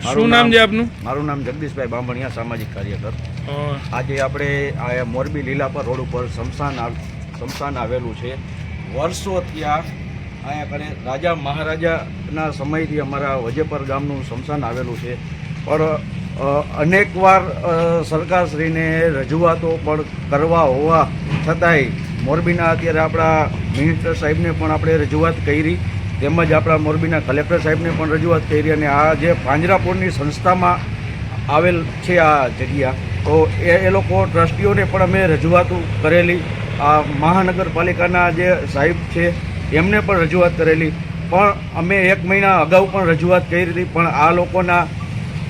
શું નામ છે આપનું? મારું નામ જગદીશભાઈ બામણિયા સામાજિક કાર્યકર. આજે આપણે આ મોરબી લીલાપર રોડ ઉપર શમશાન શમશાન આવેલું છે. વર્ષો ત્યાં અહીંયા કરે રાજા મહારાજાના સમયથી અમારા વજેપર ગામનું શમશાન આવેલું છે. પણ અનેકવાર સરકારશ્રીને રજૂઆતો પણ કરવા હોવા છતાંય મોરબીના અત્યારે આપણા મિનિસ્ટર સાહેબને પણ આપણે રજૂઆત કરી. તેમજ આપણા મોરબીના કલેક્ટર સાહેબને પણ રજૂઆત કરી અને આ જે પાંજરાપોળની સંસ્થામાં આવેલ છે આ જગ્યા, તો એ એ લોકો ટ્રસ્ટીઓને પણ અમે રજૂઆતો કરેલી. આ મહાનગરપાલિકાના જે સાહેબ છે, એમને પણ રજૂઆત કરેલી. પણ અમે એક મહિના અગાઉ પણ રજૂઆત કરી હતી પણ આ લોકોના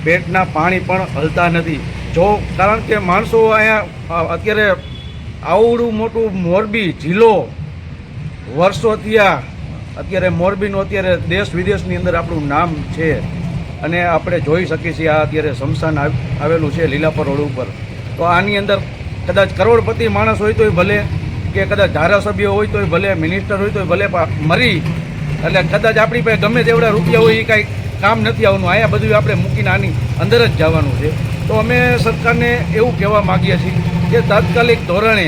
પેટના પાણી પણ હલતા નથી. જો, કારણ કે માણસો અહીંયા અત્યારે આવડું મોટું મોરબી જિલ્લો વર્ષો થયા અત્યારે મોરબીનું અત્યારે દેશ વિદેશની અંદર આપણું નામ છે. અને આપણે જોઈ શકીએ છીએ આ અત્યારે શમશાન આવેલું છે લીલાપર રોડ ઉપર. તો આની અંદર કદાચ કરોડપતિ માણસ હોય તોય ભલે કે કદાચ ધારાસભ્ય હોય તોય ભલે, મિનિસ્ટર હોય તોય ભલે મરી. એટલે કદાચ આપણી પાસે ગમે તેવડા રૂપિયા હોય એ કાંઈ કામ નથી આવવાનું. અહીંયા બધું આપણે મૂકીને આની અંદર જ જવાનું છે. તો અમે સરકારને એવું કહેવા માગીએ છીએ કે તાત્કાલિક ધોરણે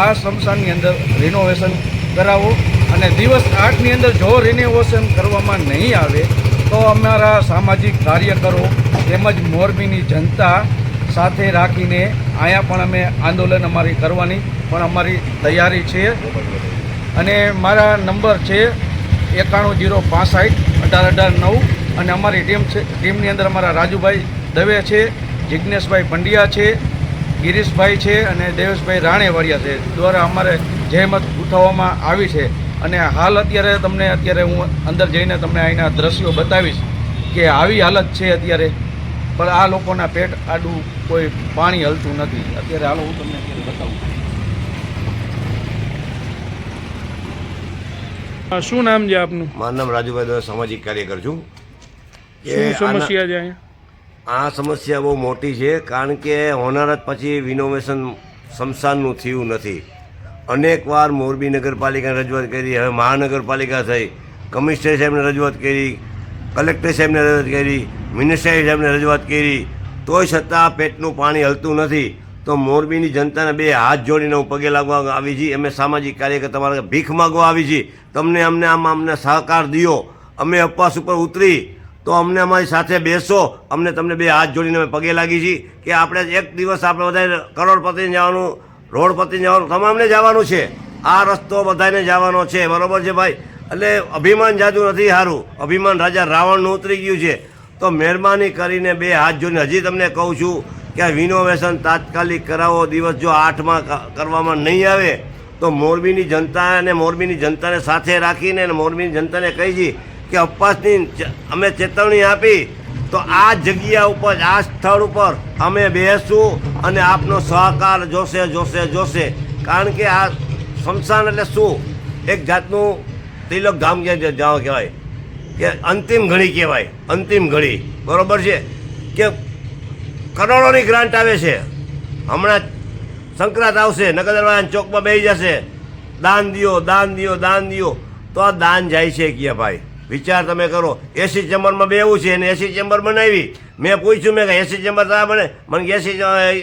આ શમશાનની અંદર રિનોવેશન કરાવો. અને દિવસ આઠની અંદર જો રિનોવેશન કરવામાં નહીં આવે, તો અમારા સામાજિક કાર્યકરો તેમજ મોરબીની જનતા સાથે રાખીને અહીંયા પણ અમે આંદોલન અમારી કરવાની પણ અમારી તૈયારી છે. અને મારા નંબર છે એકાણું જીરો પાસઠ અઢાર અઢાર નવ અને અમારી ટીમ છે, ટીમની અંદર અમારા રાજુભાઈ દવે છે જિજ્ઞેશભાઈ પંડ્યા છે, ગિરીશભાઈ છે અને દેવેશભાઈ રાણેવાડિયા છે. દ્વારા અમારે જહેમત ઉઠાવવામાં આવી છે. અને હાલ અત્યારે તમને અત્યારે હું અંદર જઈને તમને અહીંના દ્રશ્યો બતાવીશ કે આવી હાલત છે અત્યારે. પણ આ લોકોના પેટ આડું કોઈ પાણી હલતું નથી. અત્યારે હાલો હું તમને અત્યારે બતાવું. શું નામ છે આપનું? મારું નામ રાજુભાઈ દવે સામાજિક કાર્યકર છું. શું સમસ્યા છે આ સમસ્યા બહુ મોટી છે કારણ કે હોનારત પછી વિનોવેશન શમશાનનું થયું નથી. અનેકવાર મોરબી નગરપાલિકાને રજૂઆત કરી, હવે મહાનગરપાલિકા થઈ. કમિશનર સાહેબને રજૂઆત કરી, કલેક્ટર સાહેબને રજૂઆત કરી, મિનિસ્ટર સાહેબને રજૂઆત કરી. તોય છતાં પેટનું પાણી હલતું નથી. તો મોરબીની જનતાને બે હાથ જોડીને હું પગે લાગવા આવી છીએ અમે સામાજિક કાર્યકર તમારા ભીખ માગવા આવી છીએ તમને અમને આમાં અમને સહકાર દિયો. અમે અપવાસ ઉપર ઉતરી. તો અમને અમારી સાથે બેસો. અમને તમને બે હાથ જોડીને અમે પગે લાગી છીએ કે આપણે એક દિવસ આપણે બધાને કરોડપતિને જવાનું રોડપતિને જવાનું, તમામને જવાનું છે. આ રસ્તો બધાને જવાનો છે. બરોબર છે ભાઈ? એટલે અભિમાન જાજુ નથી સારું અભિમાન રાજા રાવણનું ઉતરી ગયું છે. તો મહેરબાની કરીને બે હાથ જોઈને હજી તમને કહું છું કે આ વિનોવેશન તાત્કાલિક કરાવો. દિવસ જો આઠમાં કરવામાં નહીં આવે, તો મોરબીની જનતા અને મોરબીની જનતાને સાથે રાખીને મોરબીની જનતાને કહી છી કે અપવાસની અમે ચેતવણી આપી તો આ જગ્યા ઉપર, આ સ્થળ ઉપર અમે બેસું અને આપનો સહકાર જોશે જોશે જોશે. કારણ કે આ સ્મશાન એટલે શું? એક જાતનું તિલક ધામ જાઓ કહેવાય. કે અંતિમ ઘડી કહેવાય. અંતિમ ઘડી. બરોબર છે? કે કરોડોની ગ્રાન્ટ આવે છે. હમણાં સંક્રાંત આવશે નગરવાળા ચોકમાં બેસી જશે. દાન દિયો દાન દિયો દાન દિયો. તો આ દાન જાય છે કે ભાઈ? વિચાર તમે કરો. એસી ચેમ્બરમાં બેવું છે અને એસી ચેમ્બર બનાવી. મેં પૂછ્યું, મેં કે એસી ચેમ્બર તો બને. મને એસી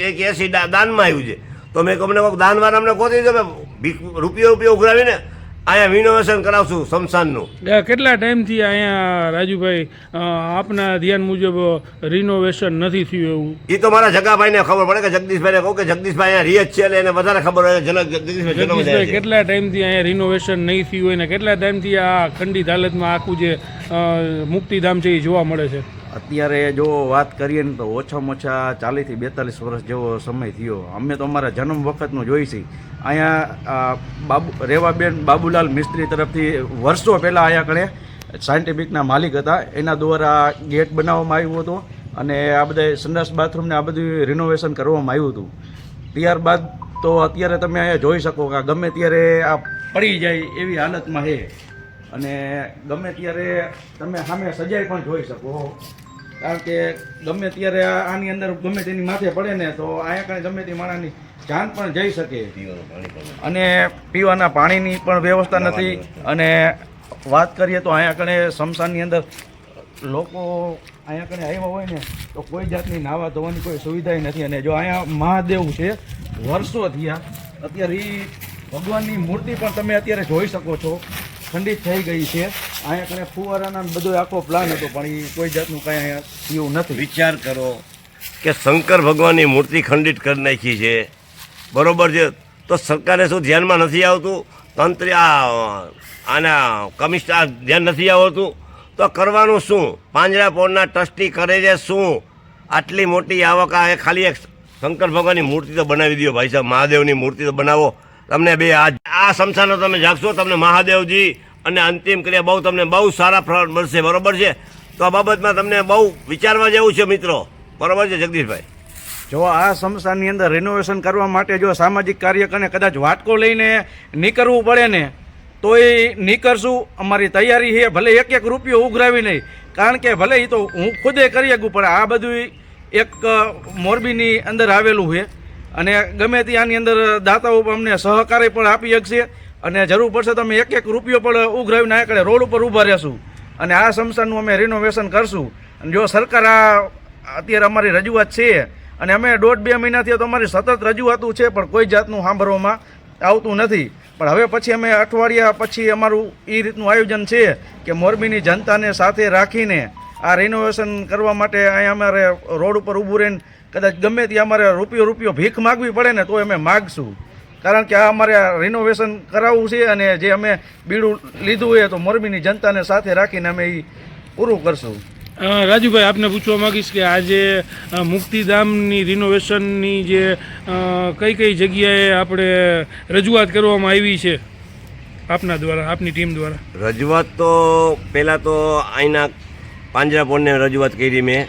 એક એસી દાનમાં આવ્યું છે. તો મેં કહું મને કોઈક અમને ગોતી દો મેં રૂપિયો રૂપિયો ઉઘરાવીને અહીંયા રિનોવેશન કરાવશું સ્મશાનનું કેટલા ટાઈમથી અહીંયા રાજુભાઈ આપના ધ્યાન મુજબ રિનોવેશન નથી થયું એવું? એ તો મારા જગાભાઈને ખબર પડે કે જગદીશભાઈને કહું કે જગદીશભાઈ અહીંયા રીત છે એટલે એને વધારે ખબર હોય જગદીશભાઈ જગદીશભાઈ કેટલા ટાઈમથી અહીંયા રિનોવેશન નહીં થયું હોય ને કેટલા ટાઈમથી આ ખંડિત હાલતમાં આખું જે મુક્તિધામ છે એ જોવા મળે છે? અત્યારે જો વાત કરીએ ને તો ઓછામાં ઓછા ચાલીસથી બેતાલીસ વર્ષ જેવો સમય થયો. અમે તો અમારા જન્મ વખતનું જોઈ છીએ અહીંયા બાબુ, રેવાબેન બાબુલાલ મિસ્ત્રી તરફથી વર્ષો પહેલાં અહીંયા કણે સાયન્ટિફિકના માલિક હતા. એના દ્વારા ગેટ બનાવવામાં આવ્યું હતું અને આ બધા સંડાસ બાથરૂમને આ બધું રિનોવેશન કરવામાં આવ્યું હતું. ત્યારબાદ તો અત્યારે તમે અહીંયા જોઈ શકો કે ગમે ત્યારે આ પડી જાય એવી હાલતમાં છે. અને ગમે ત્યારે તમે સામે સજાઈ પણ જોઈ શકો. કારણ કે ગમે ત્યારે આની અંદર ગમે તેની માથે પડે ને તો અહીંયા કાંઈ ગમે તે માણસની જાન પણ જઈ શકે. અને પીવાના પાણીની પણ વ્યવસ્થા નથી. અને વાત કરીએ તો અહીંયા કણે સમસાનની અંદર લોકો અહીંયા કણે આવ્યા હોય ને તો કોઈ જાતની નાવા ધોવાની કોઈ સુવિધા નથી. અને જો અહીંયા મહાદેવ છે વર્ષો થયા અત્યારે એ ભગવાનની મૂર્તિ પણ તમે અત્યારે જોઈ શકો છો. ખંડિત થઈ ગઈ છે. અહીંયા કને ફુવારાના બધો આખો પ્લાન હતો, પણ એ કોઈ જાતનું કાંઈ થયું નથી. વિચાર કરો કે શંકર ભગવાનની મૂર્તિ ખંડિત કરી નાખી છે. બરોબર છે? તો સરકારે શું ધ્યાનમાં નથી આવતું? તંત્ર આ, આના કમિશનર ધ્યાન નથી આવતું? તો કરવાનું શું? પાંજરાપોળના ટ્રસ્ટી કરે છે શું? આટલી મોટી આવક આ ખાલી એક શંકર ભગવાનની મૂર્તિ તો બનાવી દો ભાઈ સાહેબ. મહાદેવની મૂર્તિ તો બનાવો. તમને બે આ આ શમશાનો તમે જાગશો, તમને મહાદેવજી અને અંતિમ ક્રિયા બહુ તમને બહુ સારા ફળ મળશે, બરોબર છે? તો આ બાબતમાં તમને બહુ વિચારવા જેવું છે મિત્રો. બરોબર છે, જગદીશભાઈ? જો આ સંસ્થાની અંદર રિનોવેશન કરવા માટે જો સામાજિક કાર્યકરને કદાચ વાટકો લઈને નીકળવું પડે ને તો એ નીકળશું. અમારી તૈયારી છે, ભલે એક એક રૂપિયો ઉઘરાવી નહીં. કારણ કે ભલે એ તો હું ખુદે કરી શકું, પણ આ બધું એક મોરબીની અંદર આવેલું છે. અને ગમે ત્યાંની અંદર દાતાઓ અમને સહકારી પણ આપી શકશે. અને જરૂર પડશે તો અમે એક એક રૂપિયો પણ ઉઘરાવીને આ કડે રોડ ઉપર ઊભા રહેશું. અને આ સંસ્થાનું અમે રિનોવેશન કરશું. અને જો સરકાર આ અત્યારે અમારી રજૂઆત છે, અને અમે દોઢ બે મહિનાથી તો અમારી સતત રજૂઆતું છે, પણ કોઈ જાતનું સાંભળવામાં આવતું નથી. પણ હવે પછી અમે અઠવાડિયા પછી અમારું એ રીતનું આયોજન છે કે મોરબીની જનતાને સાથે રાખીને આ રિનોવેશન કરવા માટે અહીંયા અમારે રોડ ઉપર ઊભું રહીને કદાચ ગમે ત્યાં અમારે રૂપિયો રૂપિયો ભીખ માગવી પડે ને તો અમે માગશું. કારણ કે આ અમારે રિનોવેશન કરાવવું છે અને જે અમે બીડું લીધું હોય તો મોરબીની જનતાને સાથે રાખીને અમે એ પૂરું કરશું. રાજુભાઈ આપને પૂછવા માંગીશ કે આજે મુક્તિધામની રિનોવેશનની જે કઈ કઈ જગ્યાએ આપણે રજૂઆત કરવામાં આવી છે? આપના દ્વારા આપની ટીમ દ્વારા. રજૂઆત તો પહેલાં તો અહીંના પાંજરાપોળને રજૂઆત કરી મેં.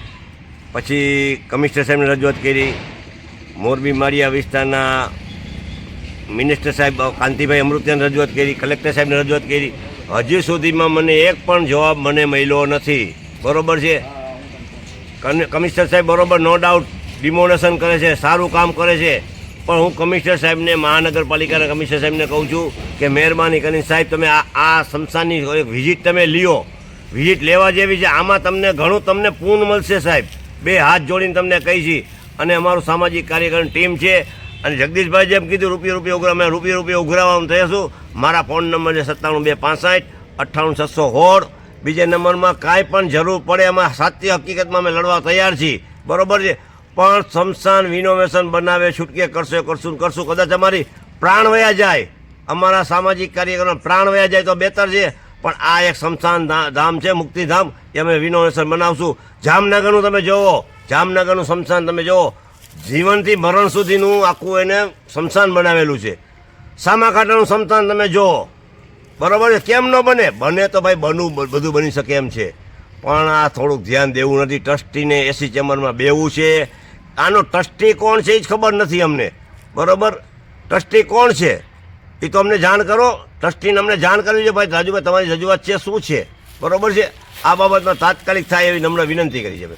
પછી કમિશનર સાહેબને રજૂઆત કરી. મોરબી માળિયા વિસ્તારના મિનિસ્ટર સાહેબ કાંતિભાઈ અમૃતિયાને રજૂઆત કરી, કલેક્ટર સાહેબને રજૂઆત કરી. હજી સુધીમાં મને એક પણ જવાબ મને મળ્યો નથી. બરોબર છે? કમિશનર સાહેબ બરોબર, નો ડાઉટ ડિમોનેશન કરે છે, સારું કામ કરે છે. પણ હું કમિશનર સાહેબને, મહાનગરપાલિકાના કમિશનર સાહેબને કહું છું કે મહેરબાની કરીને સાહેબ, તમે આ આ સંસ્થાની એક વિઝિટ તમે લ્યો. વિઝિટ લેવા જેવી છે, આમાં તમને ઘણું તમને પૂર્ણ મળશે સાહેબ. બે હાથ જોડીને તમને કહી છી. અને અમારું સામાજિક કાર્યક્રમ ટીમ છે અને જગદીશભાઈ જેમ કીધું, રૂપિયા રૂપિયા ઉઘરા અમે રૂપિયા રૂપિયા થયા છું. મારા ફોન નંબર છે સત્તાણું બે પાંસઠ, અઠ્ઠાણું છસો હોળ બીજા નંબરમાં કાંઈ પણ જરૂર પડે એમાં સાચી હકીકતમાં અમે લડવા તૈયાર છીએ. બરોબર છે? પણ શમશાન વિનોવેશન બનાવે, છૂટકે કરશે, કરશું કરશું. કદાચ અમારી પ્રાણ વયા જાય. અમારા સામાજિક કાર્યક્રમ પ્રાણ વયા જાય તો બેતર છે. પણ આ એક શમશાન ધામ છે, મુક્તિધામ. એ અમે વિનોવેશન બનાવશું. જામનગરનું તમે જુઓ. જામનગરનું શમશાન તમે જુઓ. જીવનથી મરણ સુધીનું આખું એને શમશાન બનાવેલું છે. સામા કાંઠાનું શમશાન તમે જુઓ. બરાબર છે? કેમ ન બને? બને તો ભાઈ બનવું બધું બની શકે એમ છે. પણ આ થોડુંક ધ્યાન દેવું નથી. ટ્રસ્ટીને એસી ચેમ્બરમાં બેવું છે. આનો ટ્રસ્ટી કોણ છે એ જ ખબર નથી અમને. બરાબર? ટ્રસ્ટી કોણ છે? એ તો અમને જાણ કરો. ટ્રસ્ટીને અમને જાણ કરવી છે ભાઈ. રાજુભાઈ, તમારી રજૂઆત છે, શું છે? બરાબર છે? આ બાબતમાં તાત્કાલિક થાય એવી નમ્ર વિનંતી કરી છે ભાઈ.